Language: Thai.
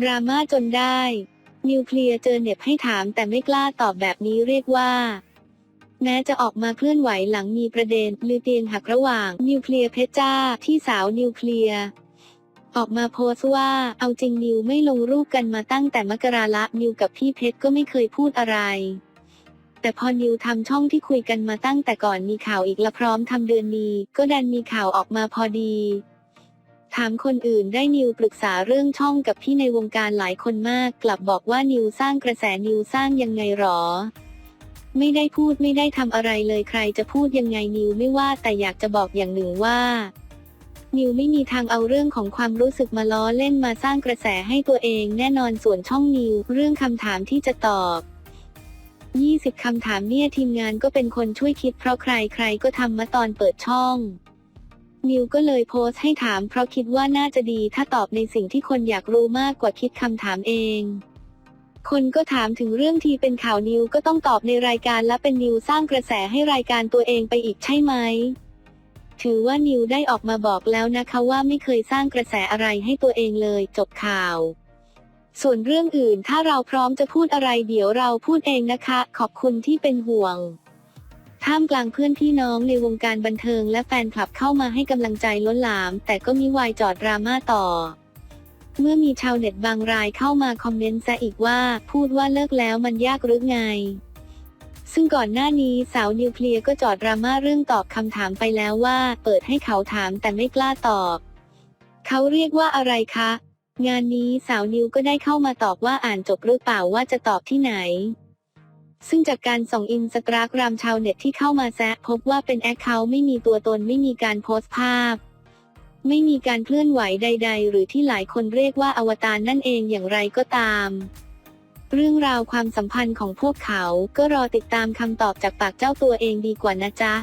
ดราม่าจนได้ นิวเคลียร์เจอเน็บให้ถามแต่ไม่กล้าตอบแบบนี้เรียกว่า แม้จะออกมาเคลื่อนไหวหลังมีประเด็นลือเตียงหักระหว่างนิวเคลียร์เพชรจ้าที่สาวนิวเคลียร์ออกมาโพสต์ว่า เอาจริงนิวไม่ลงรูปกันมาตั้งแต่มกราละนิวกับพี่เพชรก็ไม่เคยพูดอะไร แต่พอนิวทำช่องที่คุยกันมาตั้งแต่ก่อนมีข่าวอีกละพร้อมทำเดือนนี้ ก็ดันมีข่าวออกมาพอดี ถามคนอื่นได้นิวปรึกษาเรื่องช่องกับพี่ในวงการหลายคนมาก กลับบอกว่านิวสร้างกระแสนิวสร้างยังไงหรอ ไม่ได้พูดไม่ได้ทำอะไรเลยใครจะพูดยังไงนิวไม่ว่าแต่อยากจะบอกอย่างหนึ่งว่านิวไม่มีทางเอาเรื่องของความรู้สึกมาล้อเล่นมาสร้างกระแสให้ตัวเองแน่นอนส่วนช่องนิวเรื่องคำถามที่จะตอบ 20 คำถามเนี่ยทีมงานก็เป็นคนช่วยคิดเพราะใครใครก็ทำมาตอนเปิดช่อง นิวก็เลยโพสต์ให้ถามเพราะคิดว่าน่าจะดีถ้าตอบในสิ่งที่คนอยากรู้มากกว่าคิดคำถามเอง คนก็ถามถึงเรื่องที่เป็นข่าวนิวก็ต้องตอบในรายการและเป็นนิวสร้างกระแสให้รายการตัวเองไปอีกใช่ไหม ถือว่านิวได้ออกมาบอกแล้วนะคะว่าไม่เคยสร้างกระแสอะไรให้ตัวเองเลยจบข่าว ส่วนเรื่องอื่นถ้าเราพร้อมจะพูดอะไรเดี๋ยวเราพูดเองนะคะ ขอบคุณที่เป็นห่วง ท่ามกลางเพื่อนพี่น้องในวงการบันเทิงและแฟนคลับเข้ามาให้กำลังใจล้นหลาม แต่ก็มีวายจอดดราม่าต่อ เมื่อมีชาวเน็ตบางรายเข้ามาคอมเมนต์ซะอีกว่า พูดว่าเลิกแล้วมันยากหรือไง ซึ่งก่อนหน้านี้สาวนิวเคลียร์ก็จอดดราม่าเรื่องตอบคำถามไปแล้วว่า เปิดให้เขาถามแต่ไม่กล้าตอบ เขาเรียกว่าอะไรคะ งานนี้สาวนิวก็ได้เข้ามาตอบว่าอ่านจบหรือเปล่าว่าจะตอบที่ไหน ซึ่งจากการส่องอินสตาแกรมชาวเน็ตที่เข้ามาแซะพบว่าเป็นแอคเคาท์ไม่มีตัวตนไม่มีการโพสต์ภาพ ไม่มีการเคลื่อนไหวใด ๆ หรือที่หลายคนเรียกว่าอวตารนั่นเองอย่างไรก็ตาม เรื่องราวความสัมพันธ์ของพวกเขาก็รอติดตามคำตอบจากปากเจ้าตัวเองดีกว่านะจ๊ะ